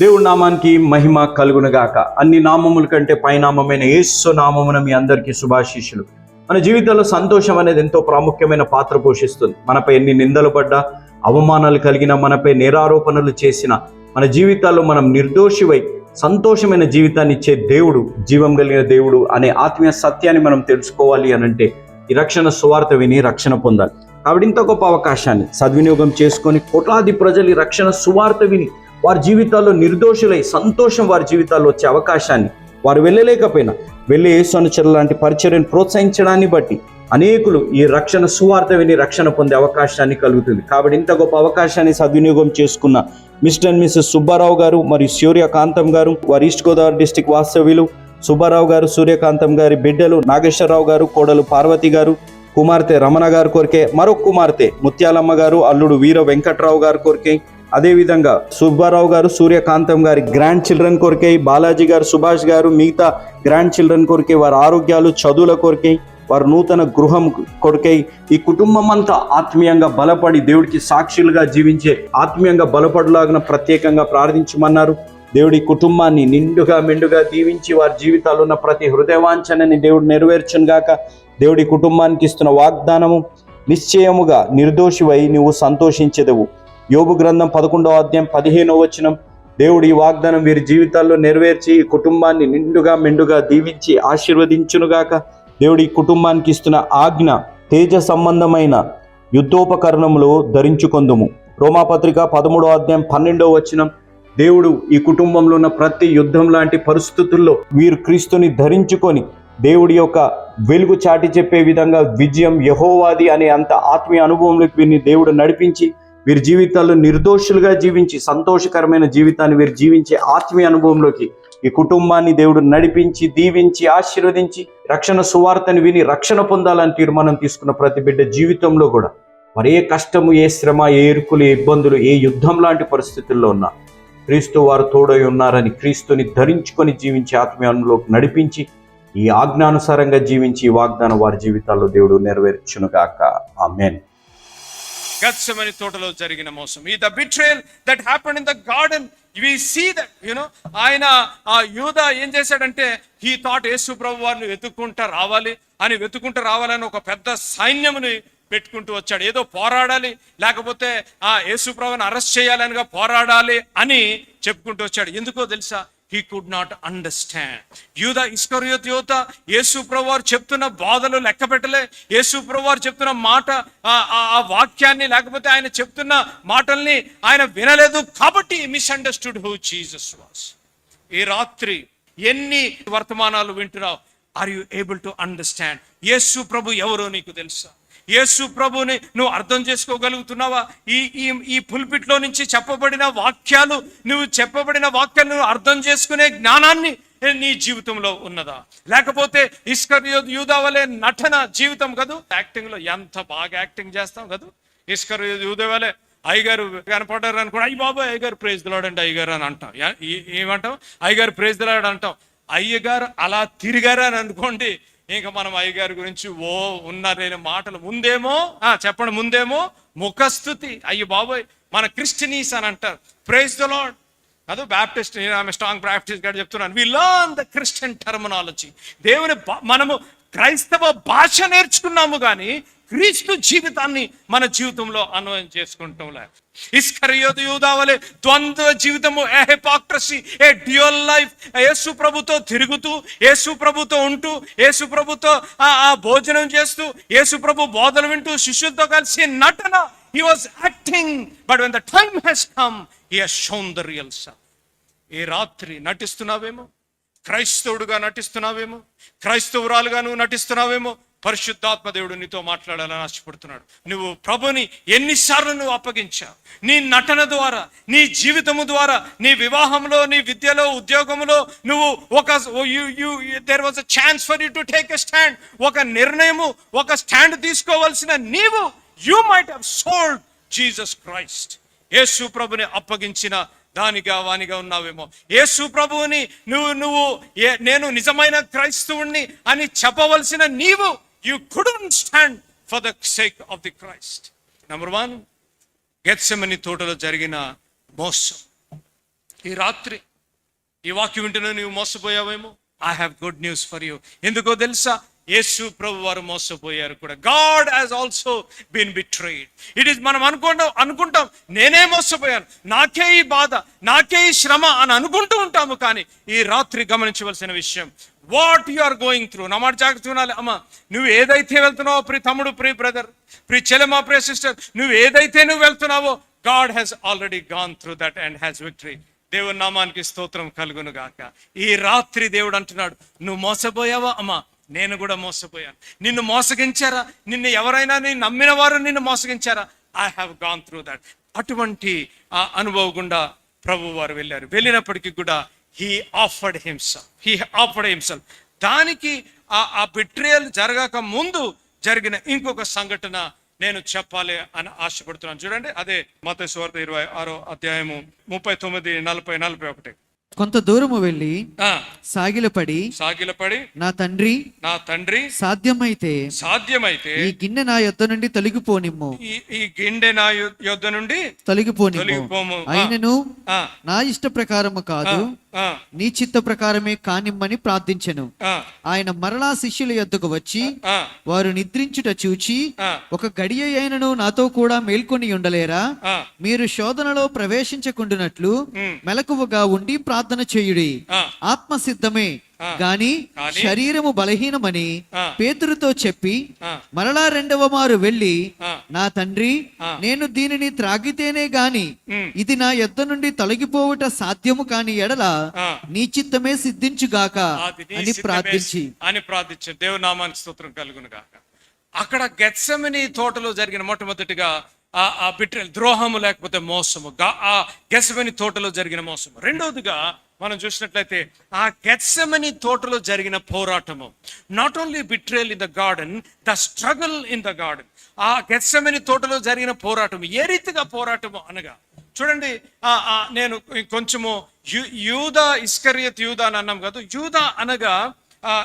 దేవుడి నామానికి మహిమ కలుగునగాక. అన్ని నామముల కంటే పైనామమైన యేసు నామమున మీ అందరికీ శుభాశీషులు మన జీవితంలో సంతోషం అనేది ఎంతో ప్రాముఖ్యమైన పాత్ర పోషిస్తుంది. మనపై ఎన్ని నిందలు పడ్డా అవమానాలు కలిగిన మనపై నేరారోపణలు చేసిన మన జీవితాల్లో మనం నిర్దోషివై సంతోషమైన జీవితాన్ని ఇచ్చే దేవుడు జీవం కలిగిన దేవుడు అనే ఆత్మీయ సత్యాన్ని మనం తెలుసుకోవాలి అని అంటే ఈ రక్షణ సువార్త విని రక్షణ పొందాలి. కాబట్టి ఇంత గొప్ప అవకాశాన్ని సద్వినియోగం చేసుకొని కోట్లాది ప్రజలు ఈ రక్షణ సువార్త విని వారి జీవితాల్లో నిర్దోషులై సంతోషం వారి జీవితాల్లో వచ్చే అవకాశాన్ని వారు వెళ్ళలేకపోయినా వెళ్ళి యేసునుచరుల లాంటి పరిచర్యను ప్రోత్సహించడాన్ని బట్టి అనేకులు ఈ రక్షణ సువార్త విని రక్షణ పొందే అవకాశాన్ని కలుగుతుంది. కాబట్టి ఇంత గొప్ప అవకాశాన్ని సద్వినియోగం చేసుకున్న మిస్టర్ అండ్ మిస్సెస్ సుబ్బారావు గారు మరియు సూర్యకాంతం గారు వారి ఈస్ట్ గోదావరి డిస్టిక్ వాస్తవ్యులు సుబ్బారావు గారు సూర్యకాంతం గారి బిడ్డలు నాగేశ్వరరావు గారు కోడలు పార్వతి గారు కుమార్తె రమణ గారు కోరికే మరొక కుమార్తె ముత్యాలమ్మ గారు అల్లుడు వీర వెంకట్రావు గారు కోరికే అదేవిధంగా సుబ్బారావు గారు సూర్యకాంతం గారి గ్రాండ్ చిల్డ్రన్ కొరికే బాలాజీ గారు సుభాష్ గారు మిగతా గ్రాండ్ చిల్డ్రన్ కొరికే వారి ఆరోగ్యాలు చదువుల కొరికే వారు నూతన గృహం కొరికై ఈ కుటుంబం అంతా ఆత్మీయంగా బలపడి దేవుడికి సాక్షులుగా జీవించే ఆత్మీయంగా బలపడులాగిన ప్రత్యేకంగా ప్రార్థించమన్నారు. దేవుడి కుటుంబాన్ని నిండుగా మెండుగా దీవించి వారి జీవితాలు ఉన్న ప్రతి హృదయవాంఛనని దేవుడు నెరవేర్చును గాక దేవుడి కుటుంబానికి ఇస్తున్న వాగ్దానము నిశ్చయముగా నిర్దోషివై నువ్వు సంతోషించదవు. యోగు గ్రంథం పదకొండవ అధ్యాయం పదిహేనవ వచనం. దేవుడు ఈ వాగ్దానం వీరి జీవితాల్లో నెరవేర్చి ఈ కుటుంబాన్ని నిండుగా మెండుగా దీవించి ఆశీర్వదించునుగాక దేవుడి ఈ కుటుంబానికి ఇస్తున్న ఆజ్ఞ తేజ సంబంధమైన యుద్ధోపకరణములు ధరించుకొందుము. రోమాపత్రిక పదమూడో అధ్యాయం పన్నెండవ వచనం. దేవుడు ఈ కుటుంబంలో ఉన్న ప్రతి యుద్ధం లాంటి పరిస్థితుల్లో వీరు క్రీస్తుని ధరించుకొని దేవుడి యొక్క వెలుగు చాటి చెప్పే విధంగా విజయం యహోవాది అనే అంత ఆత్మీయ అనుభవంలోకి వీరిని దేవుడు నడిపించి వీరి జీవితాల్లో నిర్దోషులుగా జీవించి సంతోషకరమైన జీవితాన్ని వీరు జీవించే ఆత్మీయ అనుభవంలోకి ఈ కుటుంబాన్ని దేవుడు నడిపించి దీవించి ఆశీర్వదించి రక్షణ సువార్తను విని రక్షణ పొందాలని తీర్మానం తీసుకున్న ప్రతి బిడ్డ జీవితంలో కూడా మరి ఏ కష్టము ఏ శ్రమ ఏ ఇరుకులు ఏ ఇబ్బందులు ఏ యుద్ధం లాంటి పరిస్థితుల్లో ఉన్నా క్రీస్తు వారు తోడై ఉన్నారని క్రీస్తుని ధరించుకొని జీవించే ఆత్మీయంలోకి నడిపించి ఈ ఆజ్ఞానుసారంగా జీవించి వాగ్దానం వారి జీవితాల్లో దేవుడు నెరవేర్చునుగాక. ఆమెన్. గత్సమని తోటలో జరిగిన మోసం. ఈ the betrayal that happen in the garden we see that you know ఆయన ఆ యూద ఏం చేశాడంటే హీ థాట్ యేసు ప్రభు వారిని వెతుక్కుంటా రావాలి అని వెతుకుంటూ రావాలని ఒక పెద్ద సైన్యముని పెట్టుకుంటూ వచ్చాడు. ఏదో పోరాడాలి లేకపోతే ఆ యేసు ప్రభుని అరెస్ట్ చేయాలనిగా పోరాడాలి అని చెప్పుకుంటూ వచ్చాడు. ఎందుకో తెలుసా? హీ కుడ్ నాట్ అండర్స్టాండ్ యూద ఇస్కరియోత్ యువత యేసు ప్రభువారు చెప్తున్న బాధలు లెక్క పెట్టలే. యేసు ప్రభువారు చెప్తున్న మాట ఆ- ఆ వాక్యాన్ని లేకపోతే ఆయన చెప్తున్న మాటల్ని ఆయన వినలేదు కాబట్టి మిస్అండర్స్టూడ్ హూ జీసస్ వాస్ ఈ రాత్రి ఎన్ని వర్తమానాలు వింటున్నావు? Are you able to understand యేసు ప్రభు ఎవరో నీకు తెలుసా? యేసు ప్రభుని నువ్వు అర్థం చేసుకోగలుగుతున్నావా? ఈ ఈ ఈ పుల్పిట్లో నుంచి చెప్పబడిన వాక్యాలు నువ్వు చెప్పబడిన వాక్యాలు నువ్వు అర్థం చేసుకునే జ్ఞానాన్ని నీ జీవితంలో ఉన్నదా? లేకపోతే ఇస్కర్ యూదా వలె నటన జీవితం కదూ? యాక్టింగ్లో ఎంత బాగా యాక్టింగ్ చేస్తాం కదూ? ఇస్కర్ యూదా వలె అయ్యగారు కనపడ్డారు అనుకో అయ్యి బాబు అయ్యగారు ప్రేజ్ దిలాడండి అయ్యగారు అని అంటాం. ఏమంటాం? అయ్యగారు ప్రేజ్ దిలాడు అంటాం. అయ్యగారు అలా తిరిగారు అని అనుకోండి ఇంకా మనం అయ్యగారి గురించి ఓ ఉన్నారనే మాటలు ముందేమో? ఆ చెప్పండి ముందేమో? ముఖస్థుతి. అయ్యి బాబోయ్ మన క్రిస్టినీస్ అని అంటారు. ప్రైజ్ ద లాడ్ కాదు బ్యాప్టిస్ట్ ఆమె స్ట్రాంగ్ బ్యాప్టిస్ట్ గారు చెప్తున్నాను we learn the Christian terminology దేవుని మనము క్రైస్తవ భాష నేర్చుకున్నాము కానీ క్రీస్తు జీవితాన్ని మన జీవితంలో అన్వయం చేసుకుంటాం లే. ఇస్కరియోదు యూదావలే ద్వంద్వ జీవితము a hypocrisy a dual life యేసు ప్రభుతో తిరుగుతూ యేసు ప్రభుతో ఉంటూ యేసు ప్రభుతో ఆ భోజనం చేస్తూ యేసు ప్రభు బోధన వింటూ శిష్యులతో కలిసి నటన. He was acting but when the time he's come he he's shown the real self రాత్రి నటిస్తున్నావేమో? క్రైస్తవుడుగా నటిస్తున్నావేమో? క్రైస్తవురాలుగా నువ్వు నటిస్తున్నావేమో? పరిశుద్ధాత్మ దేవుడు నీతో మాట్లాడాలని ఆశపడుతున్నాడు. నువ్వు ప్రభుని ఎన్నిసార్లు నువ్వు అప్పగించావు. నీ నటన ద్వారా నీ జీవితము ద్వారా నీ వివాహంలో నీ విద్యలో ఉద్యోగంలో నువ్వు ఒక there was a chance for you to take a stand ఒక నిర్ణయము ఒక స్టాండ్ తీసుకోవాల్సిన నీవు you might have sold Jesus Christ యేసు ప్రభుని అప్పగించిన దానిగా వానిగా ఉన్నావేమో. యేసు ప్రభువుని నువ్వు నువ్వు ఏ- నేను నిజమైన క్రైస్తవుణ్ణి అని చెప్పవలసిన నీవు you couldn't stand for the sake of the Christ number one Gethsemane తోటలో జరిగిన మోసం. ఈ రాత్రి ఈ వాక్యం వింటున్న నువ్వు మోసపోయావేమో? I have good news for you ఎందుకో తెలుసా? యేసు ప్రభు వారు మోసపోయారు కూడా. God has also been betrayed it is మనం అనుకుంటాం అనుకుంటాం. నేనే మోసపోయాను. నాకే ఈ బాధ నాకే ఈ శ్రమ అని అనుకుంటూ ఉంటాము కానీ ఈ రాత్రి గమనించవలసిన విషయం what you are going through? నా మాట జాగ్రత్త వినాలి. అమ్మ నువ్వు ఏదైతే వెళ్తున్నావో ప్రి తమ్ముడు ప్రి బ్రదర్ ప్రి చెలమా ప్రియ సిస్టర్ నువ్వు ఏదైతే నువ్వు వెళ్తున్నావో God has already gone through that and has victory. దేవుని నామానికి స్తోత్రం కలుగును గాక. ఈ రాత్రి దేవుడు అంటున్నాడు నువ్వు మోసపోయావా? అమ్మా నేను కూడా మోసపోయాను. నిన్ను మోసగించారా? నిన్ను ఎవరైనా నేను నమ్మిన వారు నిన్ను మోసగించారా? I have gone through that అటువంటి ఆ అనుభవం గుండా ప్రభు వారు వెళ్ళారు. వెళ్ళినప్పటికీ కూడా he offered himself he offered himself దానికి ఆ ఆ బిట్రియల్ జరగక ముందు జరిగిన ఇంకొక సంఘటన నేను చెప్పాలి అని ఆశపడుతున్నాను. చూడండి అదే మత సువార్త ఇరవై ఆరో అధ్యాయము ముప్పై తొమ్మిది నలభై నలభై ఒకటి. కొంత దూరము వెళ్ళి సాగిలపడి సాగిలపడి నా తండ్రి నా తండ్రి సాధ్యమైతే సాధ్యమైతే ఈ గిన్నె నా యొద్ద నుండి తొలగిపోనిమ్ము. ఈ గిండె నా యొ- యొద్ద నుండి తొలగిపోనిమ్ము. తొలగిపోము. అయినను నా ఇష్ట ప్రకారము కాదు నీ చిత్త ప్రకారమే కానిమ్మని ప్రార్థించెను ఆయన మరలా శిష్యుల యొద్దకు వచ్చి వారు నిద్రించుట చూచి. ఒక గడియ అయినను నాతో కూడా మేల్కొని ఉండలేరా. మీరు శోధనలో ప్రవేశించకుండునట్లు మెలకువగా ఉండి ప్రార్థన చేయుడి ఆ. ఆత్మ సిద్ధమే ఆ. గాని శరీరము బలహీనమని. పేతురుతో చెప్పి. మరలా రెండవ మారు వెళ్ళి. నా తండ్రి. నేను దీనిని త్రాగితేనే గాని. ఇది నా యొద్ద నుండి తొలగిపోవుట సాధ్యము కాని ఎడల. నీ చిత్తమే సిద్ధించుగాక అని ప్రార్థించి అని ప్రార్థించారు దేవుని నామానికి స్తోత్రం కలుగును గాక అక్కడ గెత్సెమని తోటలో జరిగిన మొట్టమొదటిగా ఆ బిట్రల్ ద్రోహము లేకపోతే మోసము గా- ఆ గెత్సెమని తోటలో జరిగిన మోసము రెండవదిగా మనం చూసినట్లయితే ఆ గెత్సమని తోటలో జరిగిన పోరాటము. Not only betrayal in the garden the struggle in the garden ఆ గెత్సమని తోటలో జరిగిన పోరాటం ఏ రీతిగా పోరాటము అనగా చూడండి ఆ, ఆ, నేను కొంచెము యూద యూదా ఇస్కరియత్ యూదా అని అన్నాం కదా యూదా అనగా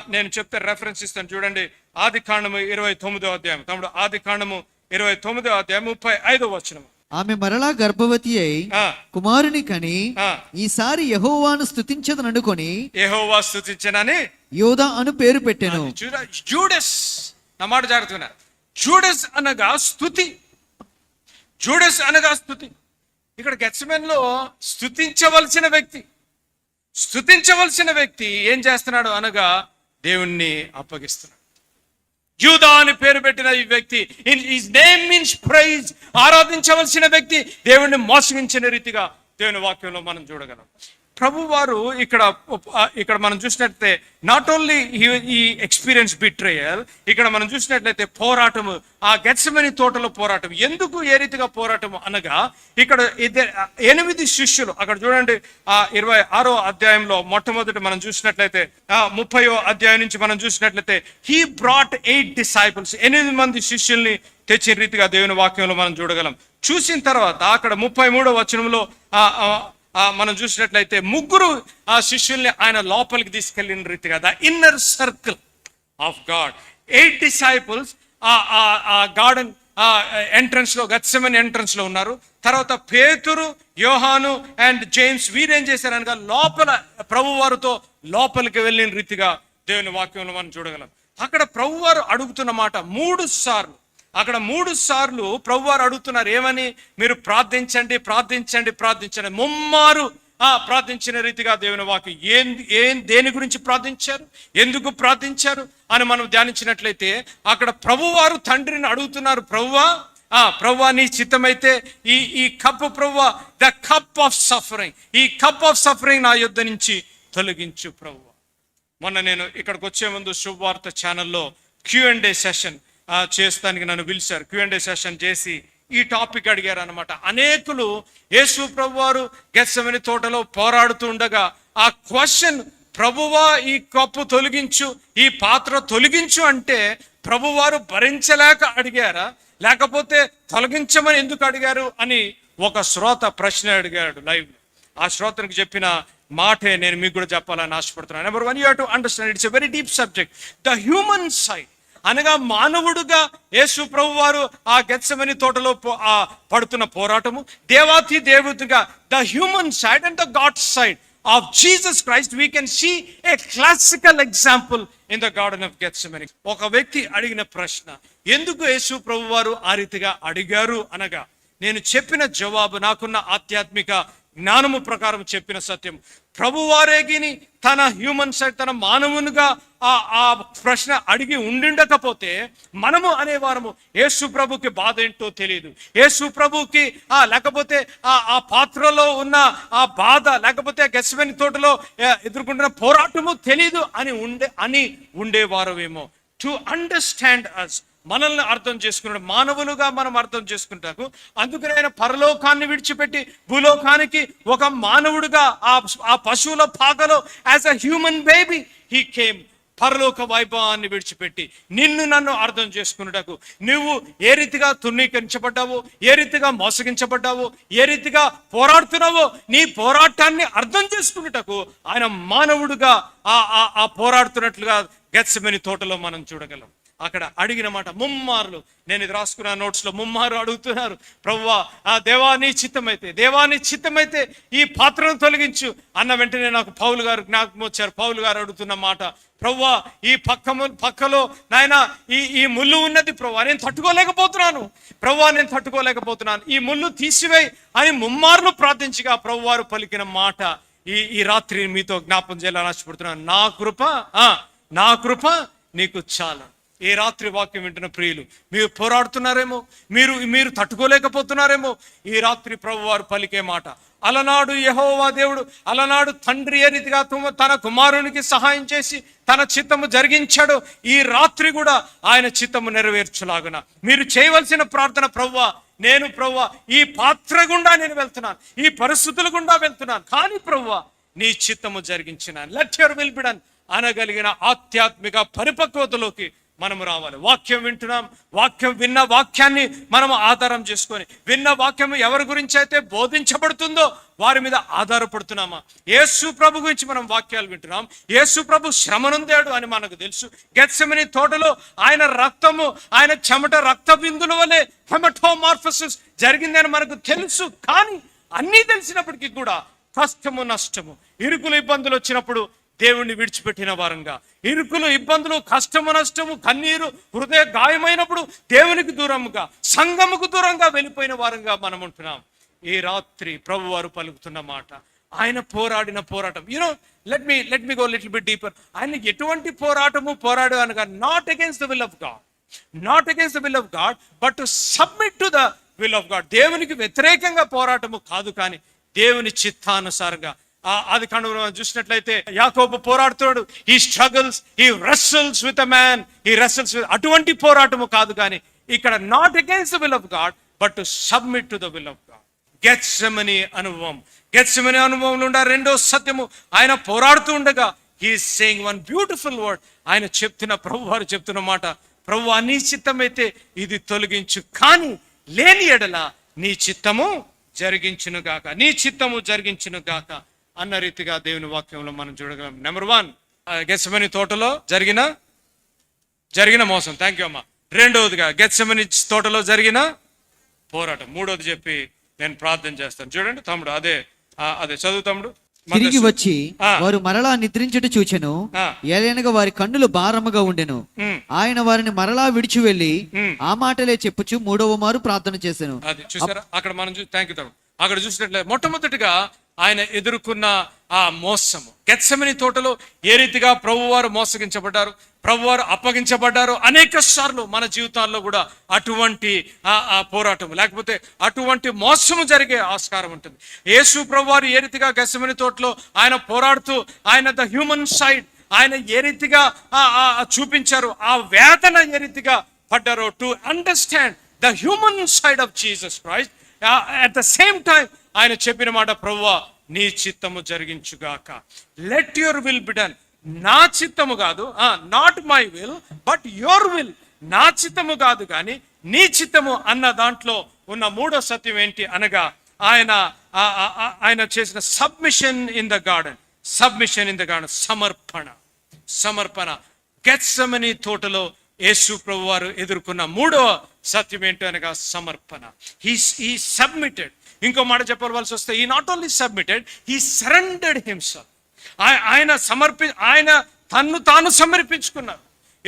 నేను చెప్తే రెఫరెన్స్ ఇస్తాను చూడండి ఆది కాండము ఇరవై తొమ్మిదో అధ్యాయం తమ్ముడు ఆది కాండము ఇరవై తొమ్మిదో అధ్యాయం ముప్పై ఐదో వచనము. ఆమె మరలా గర్భవతి అయి కుమారుని కని. ఈసారి యహోవాను స్థుతించదనుకొని యెహోవా స్తుతించనని యోధా అను పేరు పెట్టెను. చూడ జూడస్ నా మాట జాగ్రత్తగా జూడస్ అనగా స్థుతి జూడస్ అనగా స్థుతి ఇక్కడ గెట్స్మెన్లో స్థుతించవలసిన వ్యక్తి. స్థుతించవలసిన వ్యక్తి ఏం చేస్తున్నాడు అనగా దేవుణ్ణి అప్పగిస్తున్నాడు. యూదా అని పేరు పెట్టిన ఈ వ్యక్తి in his name means praise ఆరాధించవలసిన వ్యక్తి దేవుణ్ణి మోసగించిన రీతిగా దేవుని వాక్యంలో మనం చూడగలం. ప్రభు వారు ఇక్కడ ఇక్కడ మనం చూసినట్లయితే నాట్ ఓన్లీ ఈ ఎక్స్పీరియన్స్ బిట్రేయల్ ఇక్కడ మనం చూసినట్లయితే పోరాటము ఆ గెట్సమని తోటలో పోరాటం. ఎందుకు ఏ రీతిగా పోరాటం అనగా ఇక్కడ ఇద్దరు ఎనిమిది శిష్యులు అక్కడ చూడండి ఆ ఇరవై ఆరో అధ్యాయంలో మొట్టమొదటి మనం చూసినట్లయితే ఆ ముప్పయో అధ్యాయం నుంచి మనం చూసినట్లయితే హీ బ్రాట్ ఎయిట్ డిసైపుల్స్ ఎనిమిది మంది శిష్యుల్ని తెచ్చిన రీతిగా దేవుని వాక్యంలో మనం చూడగలం. చూసిన తర్వాత అక్కడ ముప్పై మూడో వచనంలో ఆ, మనం చూసినట్లయితే ముగ్గురు ఆ శిష్యుల్ని ఆయన లోపలికి తీసుకెళ్ళిన రీతిగా the inner circle of God eight disciples ఆ గార్డెన్ ఎంట్రన్స్లో గత్సమని ఎంట్రన్స్లో ఉన్నారు. తర్వాత పేతురు యోహాను అండ్ జేమ్స్ వీరేం చేశారనగా లోపల ప్రభువారితో లోపలికి వెళ్ళిన రీతిగా దేవుని వాక్యంలో మనం చూడగలం. అక్కడ ప్రభువారు అడుగుతున్న మాట మూడు సార్లు. అక్కడ మూడు సార్లు ప్రభువారు అడుగుతున్నారు ఏమని? మీరు ప్రార్థించండి ప్రార్థించండి ప్రార్థించండి. ముమ్మారు ఆ ప్రార్థించిన రీతిగా దేవుని వాక్యం ఏం ఏం దేని గురించి ప్రార్థించారు? ఎందుకు ప్రార్థించారు? అని మనం ధ్యానించినట్లయితే అక్కడ ప్రభువారు తండ్రిని అడుగుతున్నారు ప్రభువా ఆ ప్రవ్వా నీ చిత్తమైతే ఈ ఈ కప్ ప్రవ్వా ద కప్ ఆఫ్ సఫరింగ్ ఈ కప్ ఆఫ్ సఫరింగ్ నా యుద్ధ నుంచి తొలగించు ప్రవ్వా మొన్న నేను ఇక్కడికి వచ్చే ముందు శుభవార్త ఛానల్లో క్యూ అండ్ డే సెషన్ చేస్తానికి నన్ను పిలిచారు. క్యూఎండే సెషన్ చేసి ఈ టాపిక్ అడిగారు అనమాట అనేకులు యేసు ప్రభు వారు గెస్సమని తోటలో పోరాడుతూ ఉండగా ఆ క్వశ్చన్ ప్రభువా ఈ కప్పు తొలగించు ఈ పాత్ర తొలగించు అంటే ప్రభువారు భరించలేక అడిగారా? లేకపోతే తొలగించమని ఎందుకు అడిగారు అని ఒక శ్రోత ప్రశ్న అడిగాడు లైవ్ ఆ శ్రోతనికి చెప్పిన మాటే నేను మీకు కూడా చెప్పాలని ఆశపడుతున్నాను. Number one you to understand it's a very deep subject the human side అనగా మానవుడుగా యేసు ప్రభు వారు ఆ గెత్సమని తోటలో ఆ పడుతున్న పోరాటము. దేవాతి దేవుడుగా the human side and the God side of Jesus Christ we can see a classical example in the garden of Gethsemane. ఒక వ్యక్తి అడిగిన ప్రశ్న ఎందుకు యేసు ప్రభు వారు ఆ రీతిగా అడిగారు? అనగా నేను చెప్పిన జవాబు నాకున్న ఆధ్యాత్మిక జ్ఞానము ప్రకారం చెప్పిన సత్యం ప్రభువారేగిని తన హ్యూమన్ సైడ్ తన మానవునిగా ఆ ఆ ప్రశ్న అడిగి ఉండిండకపోతే మనము అనేవారము యేసు ప్రభుకి బాధ ఏంటో తెలియదు యేసు ప్రభుకి ఆ లేకపోతే ఆ ఆ పాత్రలో ఉన్న ఆ బాధ లేకపోతే గెస్వెని తోటలో ఎదుర్కొంటున్న పోరాటము తెలియదు అని ఉండే అని ఉండేవారమేమో టు అండర్స్టాండ్ అస్ మనల్ని అర్థం చేసుకున్నాడు. మానవులుగా మనం అర్థం చేసుకుంటాము అందుకని ఆయన పరలోకాన్ని విడిచిపెట్టి భూలోకానికి ఒక మానవుడుగా ఆ ఆ పశువుల పాకలో as a human baby he came పరలోక వైభవాన్ని విడిచిపెట్టి నిన్ను నన్ను అర్థం చేసుకున్నటకు. నువ్వు ఏ రీతిగా తున్నీకరించబడ్డావో ఏ రీతిగా మోసగించబడ్డావో ఏ రీతిగా పోరాడుతున్నావో నీ పోరాటాన్ని అర్థం చేసుకున్నటకు ఆయన మానవుడుగా ఆ ఆ ఆ పోరాడుతున్నట్లుగా గెత్సమని తోటలో మనం చూడగలం. అక్కడ అడిగిన మాట ముమ్మార్లు. నేను ఇది రాసుకున్న నోట్స్లో ముమ్మారు అడుగుతున్నారు. ప్రవ్వా ఆ దేవాని చిత్తమైతే దేవాని చిత్తమైతే ఈ పాత్రను తొలగించు. అన్న వెంటనే నాకు పౌలు గారు జ్ఞాపకం వచ్చారు. పౌలు గారు అడుగుతున్న మాట ప్రవ్వా ఈ పక్క పక్కలో నాయన ఈ ఈ ముళ్ళు ఉన్నది ప్రవ్వా నేను తట్టుకోలేకపోతున్నాను. ప్రవ్వా నేను తట్టుకోలేకపోతున్నాను. ఈ ముళ్ళు తీసివేయి అని ముమ్మార్లు ప్రార్థించగా ప్రభువారు పలికిన మాట ఈ ఈ రాత్రి మీతో జ్ఞాపం చేయాలని ఆశపడుతున్నాను. నా కృప ఆ నా కృప నీకు చాలా ఏ రాత్రి వాక్యం వింటున్న ప్రియులు? మీరు పోరాడుతున్నారేమో? మీరు మీరు తట్టుకోలేకపోతున్నారేమో? ఈ రాత్రి ప్రభు వారు పలికే మాట. అలనాడు యహోవా దేవుడు అలనాడు తండ్రి ఏ రీతిగా తన కుమారునికి సహాయం చేసి తన చిత్తము జరిగించాడు ఈ రాత్రి కూడా ఆయన చిత్తము నెరవేర్చులాగున. మీరు చేయవలసిన ప్రార్థన ప్రవ్వా నేను ప్రవ్వా ఈ పాత్ర గుండా నేను వెళ్తున్నాను ఈ పరిస్థితుల గుండా వెళ్తున్నాను. కానీ ప్రవ్వా నీ చిత్తము జరిగించిన let your will be done అనగలిగిన ఆధ్యాత్మిక పరిపక్వతలోకి మనము రావాలి. వాక్యం వింటున్నాం. వాక్యం విన్న వాక్యాన్ని మనము ఆధారం చేసుకొని విన్న వాక్యం ఎవరి గురించి అయితే బోధించబడుతుందో వారి మీద ఆధారపడుతున్నామా? యేసు ప్రభు గురించి మనం వాక్యాలు వింటున్నాం. యేసు ప్రభు శ్రమనుందాడు అని మనకు తెలుసు. గెత్సమని తోటలో ఆయన రక్తము ఆయన చెమట రక్త బిందుల వలె హెమటోమార్ఫసిస్ జరిగిందని మనకు తెలుసు. కానీ అన్నీ తెలిసినప్పటికీ కూడా కష్టము నష్టము ఇరుకులు ఇబ్బందులు వచ్చినప్పుడు దేవుణ్ణి విడిచిపెట్టిన వారంగా. ఇరుకులు ఇబ్బందులు కష్టము నష్టము కన్నీరు హృదయ గాయమైనప్పుడు దేవునికి దూరంగా సంఘముకు దూరంగా వెళ్ళిపోయిన వారంగా మనం ఉంటున్నాం. ఈ రాత్రి ప్రభు వారు పలుకుతున్న మాట. ఆయన పోరాడిన పోరాటం. You know let me let me go little bit deeper ఆయన ఎటువంటి పోరాటము పోరాడు అనగా not against the will of God not against the will of God but to submit to the will of God దేవునికి వ్యతిరేకంగా పోరాటము కాదు కానీ దేవుని చిత్తానుసారంగా ఆ అది కను చూసినట్లయితే యాకోబు పోరాడుతున్నాడు. ఈ స్ట్రగల్స్ ఈ రెసల్స్ విత్ అ మ్యాన్ ఈ రెసల్స్ అటువంటి పోరాటము కాదు కానీ ఇక్కడ not against the will of God but to submit to the will of God Gethsemane అనుభవం. గెత్సమని అనుభవంలో ఉండ రెండో సత్యము ఆయన పోరాడుతూ ఉండగా he saying one beautiful word ఆయన చెప్తున్న ప్రభు వారు చెప్తున్న మాట ప్రభు నీ చిత్తమైతే ఇది తొలగించు కానీ లేని ఎడల నీ చిత్తము జరిగించును గాక నీ చిత్తము జరిగించును గాక అన్న రీతిగా దేవుని వాక్యంలో మనం చూడగలం. నెంబర్ వన్ గెత్సమని తోటలో జరిగిన జరిగిన మోసం. థ్యాంక్ యూ అమ్మా. రెండవదిగా గెత్సమని తోటలో జరిగిన పోరాటం. మూడోది చెప్పి నేను ప్రార్థన చేస్తాను. చూడండి తమ్ముడు అదే అదే. చదువు తమ్ముడు. తిరిగి వచ్చి. వారు మరలా నిద్రించుట చూచెను. ఏలైనగా వారి కన్నులు భారముగా ఉండెను. ఆయన వారిని మరలా విడిచి వెళ్ళి. ఆ మాటలే చెప్పుచు మూడవ మారు ప్రార్థన చేశాను అది చూసారా? అక్కడ మనం థ్యాంక్ యూ తమ్ముడు. అక్కడ చూసినట్లయితే మొట్టమొదటిగా ఆయన ఎదుర్కొన్న ఆ మోసము. గెత్సమని తోటలో ఏ రీతిగా ప్రభువారు మోసగించబడ్డారు ప్రభువారు అప్పగించబడ్డారు అనేక సార్లు మన జీవితాల్లో కూడా అటువంటి ఆ పోరాటం లేకపోతే అటువంటి మోసము జరిగే ఆస్కారం ఉంటుంది. యేసు ప్రభువారు ఏ రీతిగా గెత్సమని తోటలో ఆయన పోరాడుతూ ఆయన ద హ్యూమన్ సైడ్ ఆయన ఏ రీతిగా ఆ, ఆ, చూపించారు ఆ వేదన ఏ రీతిగా పడ్డారో to understand the human side of Jesus Christ. At the same time ఆయన చెప్పిన మాట ప్రవ్వా నీ చిత్తము జరిగించుగాక. Let your will be done నా చిత్తము కాదు not my will but your will నా చిత్తము కాదు కానీ నీ చిత్తము అన్న దాంట్లో ఉన్న మూడో సత్యం ఏంటి అనగా ఆయన ఆయన చేసిన submission in the garden submission in the garden సమర్పణ. సమర్పణ. మనీ తోటలో యేసు ప్రభు వారు ఎదుర్కొన్న మూడవ సత్యం ఏంటో అనగా సమర్పణ. హీ హీ సబ్మిటెడ్ ఇంకో మాట చెప్పవలసి వస్తే ఈ not only submitted he surrendered himself ఆయన సమర్పి ఆయన తన్ను తాను సమర్పించుకున్నారు.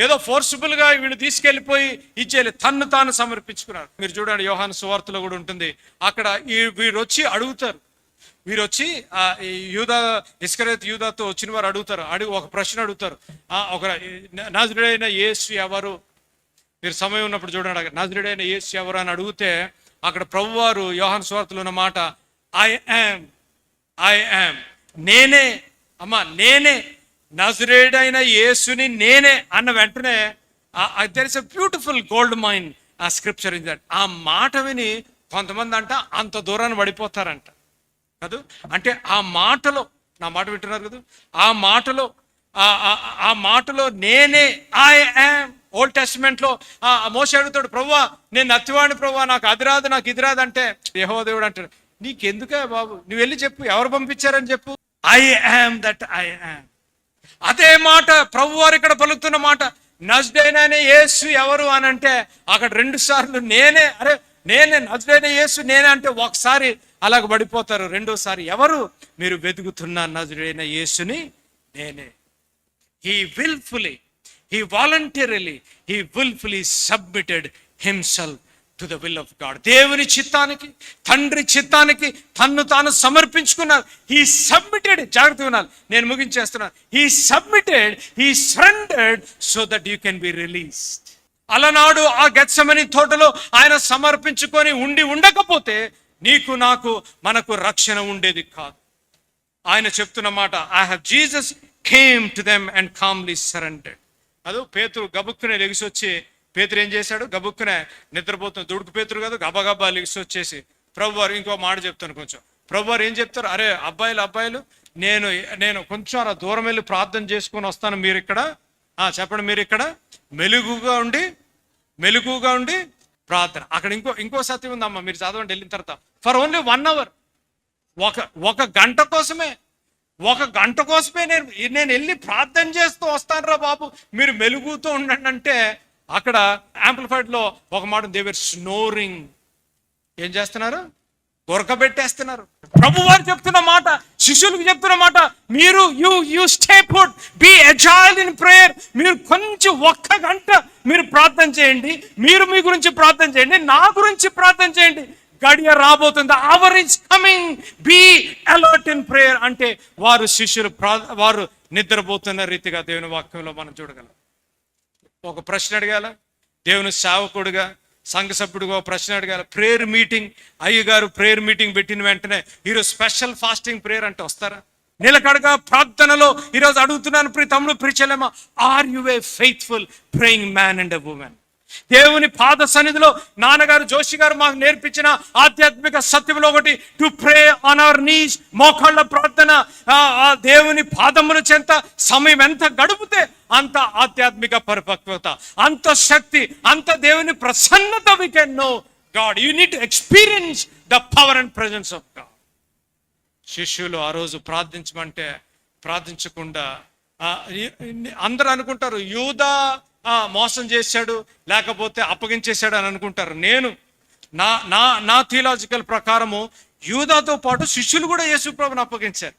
ఏదో ఫోర్సిబుల్గా వీళ్ళు తీసుకెళ్ళిపోయి ఇచ్చేయాలి తన్ను తాను సమర్పించుకున్నారు. మీరు చూడండి యోహాను సువార్తలో కూడా ఉంటుంది. అక్కడ ఈ వీరు వచ్చి అడుగుతారు. వీరు వచ్చి ఆ యూదా ఇస్కరేత్ యూదాతో వచ్చిన వారు అడుగుతారు. అడుగు ఒక ప్రశ్న అడుగుతారు. ఆ ఒక నజరుడైన ఏసు ఎవరు? మీరు సమయం ఉన్నప్పుడు చూడండి అక్కడ నజరుడైన ఏసు ఎవరు అని అడిగితే అక్కడ ప్రభువారు యోహన్ స్వార్థలో ఉన్న మాట ఐ యామ్ ఐ యామ్ నేనే అమ్మా నేనే నజరేడైన యేసుని నేనే అన్న వెంటనే there is a beautiful gold mine ఆ స్క్రిప్చర్ ఇన్ దట్ ఆ మాట విని కొంతమంది అంట అంత దూరాన్ని పడిపోతారంట. కాదు? అంటే ఆ మాటలో నా మాట వింటున్నారు కదా? ఆ మాటలో ఆ- మాటలో నేనే ఐ యామ్ ఓల్డ్ టెస్ట్మెంట్లో ఆ మోస అడుగుతాడు ప్రవ్వా నేను నత్తివాడిని ప్రవ్వా నాకు అది రాదు నాకు ఇది రాదు అంటే యహో దేవుడు అంటాడు. నీకెందుకే బాబు? నువ్వు వెళ్ళి చెప్పు ఎవరు పంపించారని చెప్పు. I am that I am అదే మాట ప్రభు వారు ఇక్కడ పలుకుతున్న మాట నజ్డైనా యేసు ఎవరు అని అంటే అక్కడ రెండు సార్లు నేనే అరే నేనే నజరైన యేసు నేనే అంటే ఒకసారి అలాగ పడిపోతారు. రెండోసారి ఎవరు? మీరు వెతుకుతున్న నజుడైన యేసుని నేనే. He willfully he voluntarily he willfully submitted himself to the will of God దేవుని చిత్తానికి తండ్రి చిత్తానికి తన్ను తాను సమర్పించుకున్నారు హీ సబ్మిటెడ్ జాగ్రత్త వినాలి. నేను ముగించేస్తున్నాను he submitted he surrendered so that you can be released అలనాడు ఆ గచ్చమని తోటలో ఆయన సమర్పించుకొని ఉండి ఉండకపోతే నీకు నాకు మనకు రక్షణ ఉండేది కాదు. ఆయన చెప్తున్న మాట I have Jesus came to them and calmly surrendered అదో పేతురు గబుక్కునే లెగిసి వచ్చి పేతురు ఏం చేశాడు? గబుక్కునే నిద్రపోతున్న దుడుకు పేతురు కాదు గబగబా లెగిసి వచ్చేసి ప్రభు వారు ఇంకో మాట చెప్తాను కొంచెం. ప్రభు వారు ఏం చెప్తారు? అరే అబ్బాయిలు అబ్బాయిలు నేను నేను కొంచెం అలా దూరం వెళ్ళి ప్రార్థన చేసుకొని వస్తాను మీరు ఇక్కడ. చెప్పండి మీరు ఇక్కడ. మెలుగుగా ఉండి మెలుగుగా ఉండి ప్రార్థన. అక్కడ ఇంకో ఇంకో సత్యం ఉందమ్మా మీరు చదవండి వెళ్ళిన తర్వాత. ఫర్ ఓన్లీ వన్ అవర్ ఒక ఒక గంట కోసమే. ఒక గంట కోసమే నేను నేను వెళ్ళి ప్రార్థన చేస్తూ వస్తానురా బాబు. మీరు మెలుగుతూ ఉండండి అంటే అక్కడ యాంప్లిఫైడ్లో ఒక మాట దేవర్ స్నోరింగ్ ఏం చేస్తున్నారు? దొరకబెట్టేస్తున్నారు. ప్రభు వారు చెప్తున్న మాట శిష్యులకు చెప్తున్న మాట మీరు you you stay food be agile in prayer మీరు కొంచెం ఒక్క గంట మీరు ప్రార్థన చేయండి. మీరు మీ గురించి ప్రార్థన చేయండి. నా గురించి ప్రార్థన చేయండి. గడియ రాబోతుంది. Hour is coming be alert in prayer అంటే వారు శిష్యులు ప్రా- వారు నిద్రపోతున్న రీతిగా దేవుని వాక్యంలో మనం చూడగలం. ఒక ప్రశ్న అడగాల? దేవుని సేవకుడుగా సంఘ సభ్యుడిగా ప్రశ్న అడగాల ప్రేయర్ మీటింగ్ అయ్యగారు ప్రేయర్ మీటింగ్ పెట్టిన వెంటనే ఈరోజు స్పెషల్ ఫాస్టింగ్ ప్రేయర్ అంటే వస్తారా? నిలకడగా ప్రార్థనలో ఈరోజు అడుగుతున్నాను ప్రీ తమ్ముడు ప్రిచలేమా are you a faithful praying man and a woman దేవుని పాద సన్నిధిలో నాన్నగారు జోషి గారు మాకు నేర్పించిన ఆధ్యాత్మిక సత్యంలో ఒకటి to pray on our knees మోకాళ్ళ ప్రార్థన ఆ, దేవుని పాదముల చెంత సమయం ఎంత గడిపితే అంత ఆధ్యాత్మిక పరిపక్వత అంత శక్తి అంత దేవుని ప్రసన్నత we can know God you need experience the power and presence of God శిష్యులు ఆ రోజు ప్రార్థించమంటే ప్రార్థించకుండా అందరూ అనుకుంటారు యూదా మోసం చేశాడు లేకపోతే అప్పగించేశాడు అని అనుకుంటారు. నేను నా నా నా థియలాజికల్ ప్రకారము యూదాతో పాటు శిష్యులు కూడా యేసుప్రభుని అప్పగించారు.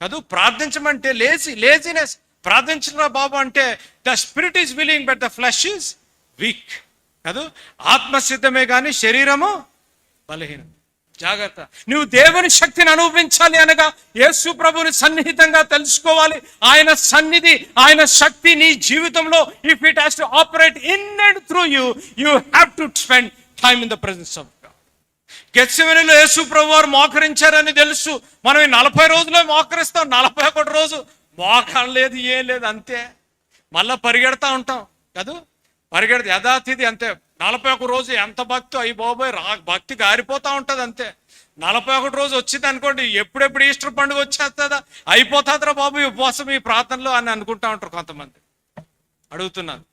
కాదు ప్రార్థించమంటే లేజీ లేజినెస్. ప్రార్థించరా బాబు అంటే the spirit is willing but the flesh is weak. కాదు ఆత్మసిద్ధమే కానీ శరీరము బలహీనం జాగ్రత్త. నువ్వు దేవుని శక్తిని అనుభవించాలి అనగా యేసు ప్రభుని సన్నిహితంగా తెలుసుకోవాలి. ఆయన సన్నిధి ఆయన శక్తి నీ జీవితంలో if it has to operate in and through you you have to spend time in the presence of God యేసు ప్రభు వారు మోకరించారని తెలుసు. మనం ఈ నలభై రోజుల్లో మోకరిస్తాం. నలభై ఒకటి రోజు మోకం లేదు ఏం లేదు అంతే. మళ్ళా పరిగెడతా ఉంటాం. కదూ? పరిగెడతా యథాతిథి అంతే. నలభై ఒక రోజు ఎంత భక్తి అయ్యి బాబోయ్ రా భక్తి గారిపోతూ ఉంటుంది అంతే. నలభై ఒకటి రోజు వచ్చింది అనుకోండి ఎప్పుడెప్పుడు ఈస్టర్ పండుగ వచ్చేస్తుందా? అయిపోతుందిరా బాబు ఉపవాసం ఈ ప్రార్థనలో అని అనుకుంటా ఉంటారు కొంతమంది. అడుగుతున్నాను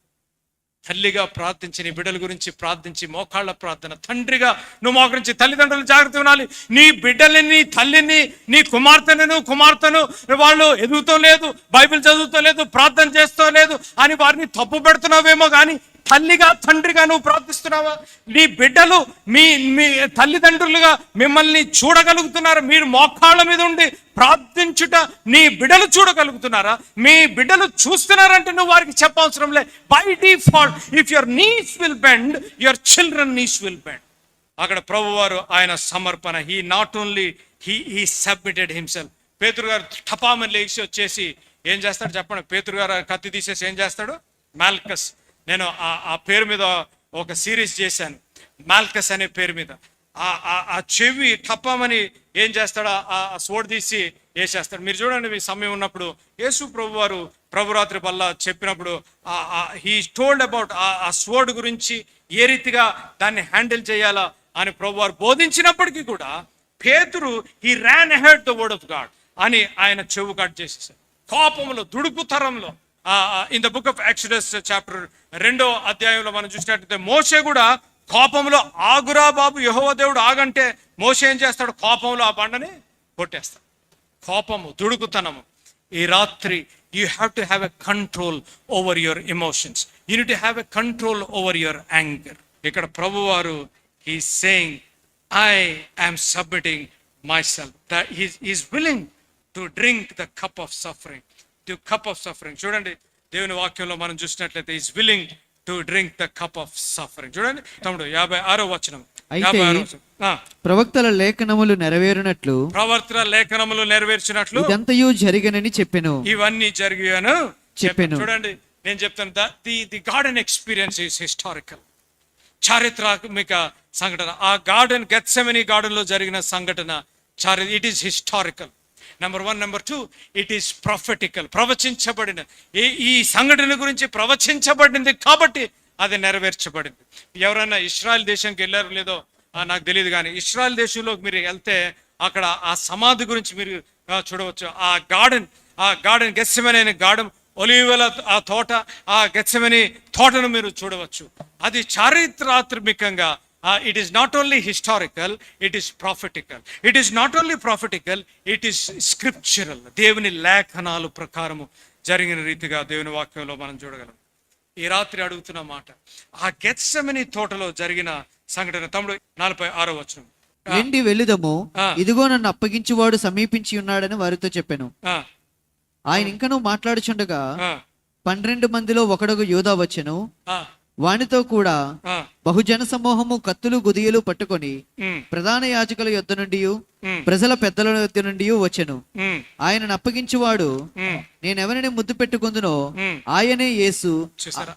తల్లిగా ప్రార్థించి నీ బిడ్డల గురించి ప్రార్థించి మోకాళ్ళ ప్రార్థన. తండ్రిగా నువ్వు మోకరించి తల్లిదండ్రులు జాగ్రత్త ఉండాలి. నీ బిడ్డల్ని నీ తల్లిని నీ కుమార్తెను కుమార్తెను వాళ్ళు ఎదుగుతూ లేదు బైబిల్ చదువుతూ లేదు ప్రార్థన చేస్తూ లేదు అని వారిని తప్పు పెడుతున్నావేమో కానీ తల్లిగా తండ్రిగా నువ్వు ప్రార్థిస్తున్నావా? నీ బిడ్డలు మీ మీ తల్లిదండ్రులుగా మిమ్మల్ని చూడగలుగుతున్నారు. మీరు మోకాళ్ళ మీద ఉండి ప్రార్థించుట నీ బిడ్డలు చూడగలుగుతున్నారా? మీ బిడ్డలు చూస్తున్నారంటే నువ్వు వారికి చెప్పవసరం లే. By default if your knees will bend your children knees will bend అక్కడ ప్రభువారు ఆయన సమర్పణ he not only he he submitted himself పేతురు గారు ఠపామని లేచి వచ్చేసి ఏం చేస్తాడు చెప్పండి? పేతురు గారు కత్తి తీసేసి ఏం చేస్తాడు? మాల్కస్ నేను ఆ ఆ పేరు మీద ఒక సిరీస్ చేశాను. మాల్కస్ అనే పేరు మీద. ఆ ఆ- ఆ చెవి టప్పమని ఏం చేస్తాడు ఆ సోడ్ తీసి వేసేస్తాడు. మీరు చూడండి మీ సమయం ఉన్నప్పుడు యేసు ప్రభు వారు ప్రభురాత్రి వల్ల చెప్పినప్పుడు he told about a sword గురించి ఏ రీతిగా దాన్ని హ్యాండిల్ చేయాలా అని ప్రభు వారు బోధించినప్పటికీ కూడా పేతురు he ran head the word of God అని ఆయన చెవు కట్ చేసేసాడు. కోపంలో దుడుపు తరంలో in the book of Exodus chapter రెండో అధ్యాయంలో మనం చూసినట్టయితే మోసే కూడా కోపంలో ఆగురా బాబు యహోవ దేవుడు ఆగంటే మోసే ఏం చేస్తాడు? కోపంలో ఆ బండని కొట్టేస్తాడు. కోపము దుడుకుతనము. ఈ రాత్రి you have to have a control over your emotions you to have a control over your anger ఇక్కడ ప్రభువారు he saying I am submitting myself is willing to drink the cup of suffering to cup of suffering చూడండి దేవుని వాక్యంలో మనం చూసినట్లయితే is willing to drink the cup of suffering చూడండి తమ్ముడు యాభై ఆరో వచనం. అయితే- ప్రవక్తల లేఖనములు నెరవేరునట్లు ప్రవర్తన లేఖనములు నెరవేర్చినట్లు ఇదంతయు జరిగనని చెప్పెను. ఇవన్నీ జరిగాను. చెప్పాను. చూడండి నేను చెప్తాను the the garden experience is historical చారిత్రాత్మిక సంఘటన. ఆ గార్డెన్ గెత్సెమని గార్డెన్లో జరిగిన సంఘటన చారి it is historical number one number two it is prophetical ప్రవచించబడిన. ఈ ఈ సంఘటన గురించి ప్రవచించబడింది కాబట్టి అది నెరవేర్చబడింది. ఎవరైనా ఇస్రాయల్ దేశంకి వెళ్ళారు లేదో నాకు తెలియదు కానీ ఇస్రాయల్ దేశంలోకి మీరు వెళ్తే అక్కడ ఆ సమాధి గురించి మీరు చూడవచ్చు. ఆ గార్డెన్ ఆ గార్డెన్ గెస్సెమని అనే గార్డెన్ ఒలివల ఆ తోట ఆ గెచ్చమని తోటను మీరు చూడవచ్చు. అది చారిత్రాత్మకంగా it is not only historical it is prophetical it is not only prophetical it is scriptural దేవుని లేఖనాలు ప్రకారము జరిగిన రీతిగా దేవుని వాక్యంలో మనం చూడగలం. ఈ రాత్రి అడుగుతున్న మాట ఆ గెత్సెమని తోటలో జరిగిన సంఘటన. తమ్ముడు నలభై ఆరో వచనం. ఎండి వెళ్ళుదము ఆ. ఇదిగో నన్ను అప్పగించువాడు సమీపించి ఉన్నాడని వారితో చెప్పాను. ఆ, ఆయన ఇంకనూ మాట్లాడుచుండగా పన్నెండు మందిలో ఒకడుగు యోధా వచ్చెను. వానితో కూడా బహుజన సమూహము కత్తులు గుదియలు పట్టుకొని ప్రధాన యాజకుల యొద్ద నుండి ప్రజల పెద్దల యొద్ద నుండి వచ్చెను. ఆయనను అప్పగించువాడు నేనెవరిని ముద్దు పెట్టుకుందునో. ఆయనే యేసు.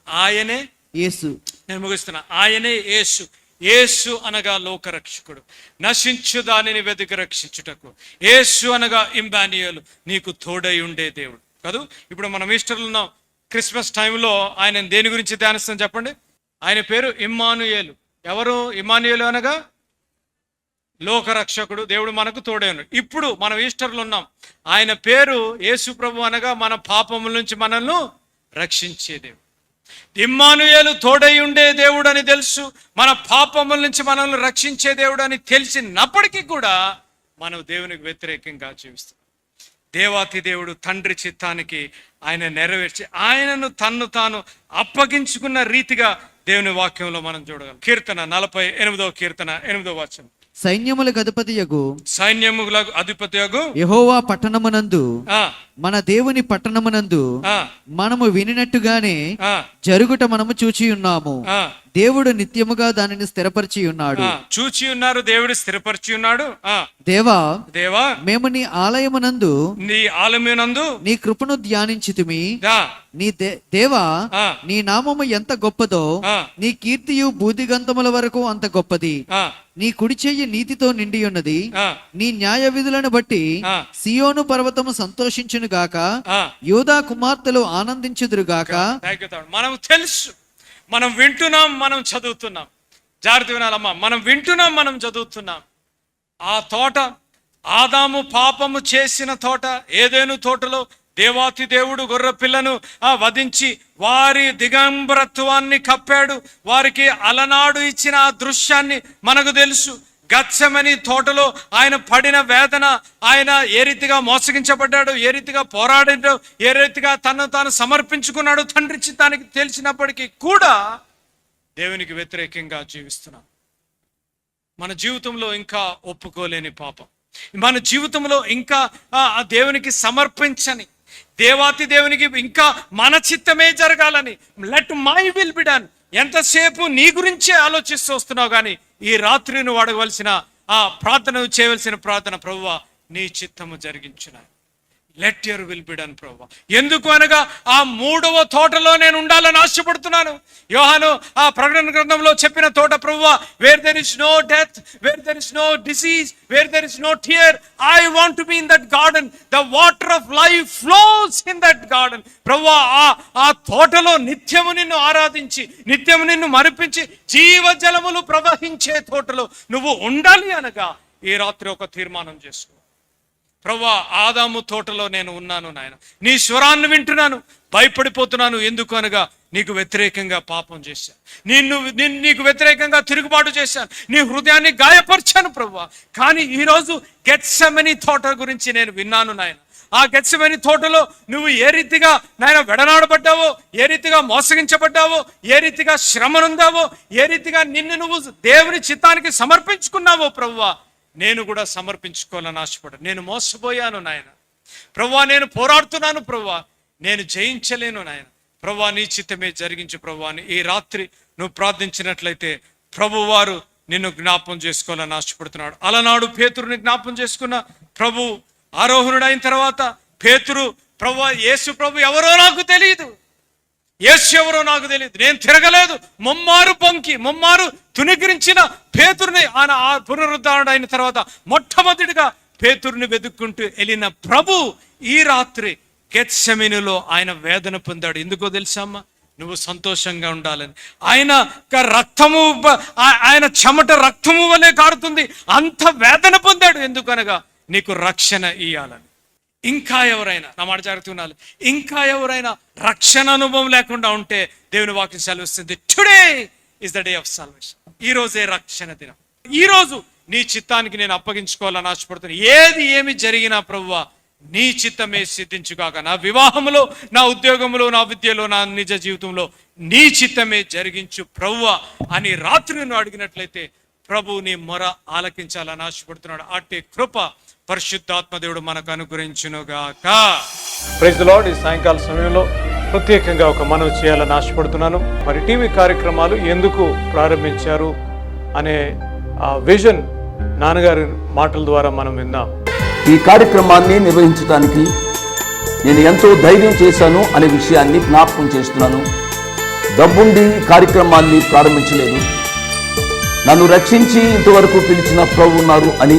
ఆయనే యేసు. నేను ముగిస్తున్నా. ఆయనే యేసు. యేసు అనగా లోకరక్షకుడు. నశించు దానిని వెతికి రక్షించుటకు. యేసు అనగా ఇంబానియలు. నీకు తోడై ఉండే దేవుడు. కదూ? ఇప్పుడు మనం ఈస్టర్లో ఉన్నాం. క్రిస్మస్ టైంలో ఆయన దేని గురించి ధ్యానిస్తాను చెప్పండి? ఆయన పేరు ఇమ్మానుయేలు. ఎవరు ఇమానుయేలు అనగా? లోకరక్షకుడు దేవుడు మనకు తోడే ఇప్పుడు మనం ఈస్టర్లో ఉన్నాం. ఆయన పేరు యేసు ప్రభు అనగా మన పాపముల నుంచి మనల్ని రక్షించే దేవుడు. ఇమ్మానుయేలు తోడై ఉండే దేవుడు అని తెలుసు. మన పాపముల నుంచి మనల్ని రక్షించే దేవుడు అని తెలిసినప్పటికీ కూడా మనం దేవునికి వ్యతిరేకంగా జీవిస్తాం దేవాతి దేవుడు తండ్రి చిత్తానికి ఆయన నెరవేర్చి ఆయనను తన్ను తాను అప్పగించుకున్న రీతిగా దేవుని వాక్యంలో మనం చూడగలం. కీర్తన నలభై ఎనిమిదవ కీర్తన ఎనిమిదవ వచనం. సైన్యములకు అధిపతియగు సైన్యములకు అధిపతియగు యెహోవా పట్టణమునందు మన దేవుని పట్టణమునందు మనము వినినట్టుగానే ఆ, జరుగుట మనము చూచి ఉన్నాము దేవుడు నిత్యముగా దానిని స్థిరపరిచి ఉన్నాడు. చూచి ఉన్నారు దేవుడు స్థిరపరిచి ఉన్నాడు దేవా దేవా మేము నీ ఆలయమునందు నీ ఆలమ్యనందు నీ కృపను ధ్యానించితిమి నీ దేవా నీ నామము ఎంత గొప్పదో. నీ కీర్తియు బూదిగంతముల వరకు అంత గొప్పది నీ కుడి చెయ్యి నీతితో నిండి ఉన్నది నీ న్యాయ విధులను బట్టి. సియోను పర్వతము సంతోషించును గాక. యోధా కుమార్తెలు ఆనందించుదురు గాక థ్యాంక్ యూ మనం తెలుసు మనం వింటున్నాం మనం చదువుతున్నాం. జాగ్రత్త వినాలమ్మా మనం వింటున్నాం మనం చదువుతున్నాం. ఆ తోట ఆదాము పాపము చేసిన తోట ఏదేను తోటలో దేవాతి దేవుడు గొర్రె పిల్లను ఆ వధించి వారి దిగంబరత్వాన్ని కప్పాడు. వారికి అలనాడు ఇచ్చిన ఆ దృశ్యాన్ని మనకు తెలుసు. గచ్చమని తోటలో ఆయన పడిన వేదన ఆయన ఏ రీతిగా మోసగించబడ్డాడు ఏ రీతిగా పోరాడాడు ఏ రీతిగా తను తాను సమర్పించుకున్నాడు తండ్రి చిత్తానికి తెలిసినప్పటికీ కూడా దేవునికి వ్యతిరేకంగా జీవిస్తున్నాం. మన జీవితంలో ఇంకా ఒప్పుకోలేని పాపం. మన జీవితంలో ఇంకా ఆ, దేవునికి సమర్పించని దేవాతి దేవునికి ఇంకా మన చిత్తమే జరగాలని let my will be done ఎంతసేపు నీ గురించే ఆలోచిస్తూ వస్తున్నావు కానీ ఈ రాత్రి నువ్వు అడగవలసిన ఆ ప్రార్థన చేయవలసిన ప్రార్థన ప్రభువ నీ చిత్తము జరిగించిన let your will be done ప్రభు ఎందుకు అనగా ఆ మూడవ తోటలో నేను ఉండాలని ఆశపడుతున్నాను? యోహాను ఆ ప్రకటన గ్రంథంలో చెప్పిన తోట ప్రభు where there is no death where there is no disease where there is no tear I want be in that garden the water of life flows in that garden ప్రభు ఆ ఆ తోటలో నిత్యము నిన్ను ఆరాధించి నిత్యము నిన్ను మరిపించి జీవజలములు ప్రవహించే తోటలో నువ్వు ఉండాలి అనగా ఈ రాత్రి ఒక తీర్మానం చేసుకో. ప్రవ్వా ఆదాము తోటలో నేను ఉన్నాను నాయన. నీ స్వరాన్ని వింటున్నాను భయపడిపోతున్నాను ఎందుకు అనగా నీకు వ్యతిరేకంగా పాపం చేశాను నిన్ను నిన్ను నీకు వ్యతిరేకంగా తిరుగుబాటు చేశాను నీ హృదయాన్ని గాయపరిచాను ప్రవ్వా. కానీ ఈరోజు గెత్సమని తోట గురించి నేను విన్నాను నాయన. ఆ గెచ్చమని తోటలో నువ్వు ఏ రీతిగా నాయన వెడనాడబడ్డావో ఏ రీతిగా మోసగించబడ్డావో ఏ రీతిగా శ్రమనుందావో ఏ రీతిగా నిన్ను నువ్వు దేవుని చిత్తానికి సమర్పించుకున్నావో ప్రవ్వా నేను కూడా సమర్పించుకోవాలని ఆశపడ్డాను. నేను మోసపోయాను నాయన. ప్రవ్వా నేను పోరాడుతున్నాను ప్రవ్వా. నేను జయించలేను నాయన. ప్రవ్వా నీ చిత్తమే జరిగించు ప్రవ్వా ఈ రాత్రి నువ్వు ప్రార్థించినట్లయితే ప్రభువారు నిన్ను జ్ఞాపం చేసుకోవాలని ఆశపడుతున్నాడు. అలనాడు పేతురుని జ్ఞాపం చేసుకున్న ప్రభు ఆరోహణుడైన తర్వాత పేతురు ప్రభు యేసు ప్రభు ఎవరో నాకు తెలియదు యేసు ఎవరో నాకు తెలియదు నేను తిరగలేదు. ముమ్మారు పొంకి ముమ్మారు తునిగిరించిన పేతుర్ని ఆయన ఆ పునరుద్ధరణ అయిన తర్వాత మొట్టమొదటిగా పేతుర్ని వెతుక్కుంటూ వెళ్ళిన ప్రభు ఈ రాత్రి గెత్సెమినిలో ఆయన వేదన పొందాడు. ఎందుకో తెలుసమ్మా నువ్వు సంతోషంగా ఉండాలని. ఆయన రక్తము ఆయన చెమట రక్తము వలె కారుతుంది. అంత వేదన పొందాడు. ఎందుకనగా నీకు రక్షణ ఇయ్యాలని. ఇంకా ఎవరైనా నా మాట జాగ్రత్త ఉండాలి. ఇంకా ఎవరైనా రక్షణ అనుభవం లేకుండా ఉంటే దేవుని వాక్యం సెలవిస్తుంది. Today is the day of salvation ఈ రోజే రక్షణ దినం. ఈ రోజు నీ చిత్తానికి నేను అప్పగించుకోవాలని ఆశపడుతున్నాను ఏది ఏమి జరిగినా ప్రభువా నీ చిత్తమే సిద్ధించుగాక. నా వివాహంలో నా ఉద్యోగంలో నా విద్యలో నా నిజ జీవితంలో నీ చిత్తమే జరిగించు ప్రభువ అని రాత్రి నువ్వు అడిగినట్లయితే ప్రభు నీ మొర ఆలకించాలని ఆశపడుతున్నాడు. అట్టి కృప పరిశుద్ధాత్మ దేవుడు మనకు అనుగ్రహించునుగాక. ప్రైజ్ లార్డ్ ఈ సాయంకాల సమయంలో ప్రత్యేకంగా ఒక మనవి చేయాలని ఆశపడుతున్నాను. మరి టీవీ కార్యక్రమాలు ఎందుకు ప్రారంభించారు అనే ఆ విజన్ నాన్నగారి మాటల ద్వారా మనం విందాం. ఈ కార్యక్రమాన్ని నిర్వహించడానికి నేను ఎంతో ధైర్యం చేశాను అనే విషయాన్ని జ్ఞాపకం చేస్తున్నాను. డబ్బుండి కార్యక్రమాన్ని ప్రారంభించలేదు. నన్ను రక్షించి ఇంతవరకు పిలిచిన ప్రభు ఉన్నారు అని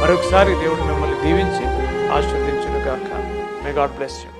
మరొకసారి దేవుడు మిమ్మల్ని దీవించి ఆశీర్వదించును గాక మే గాడ్ బ్లెస్ యూ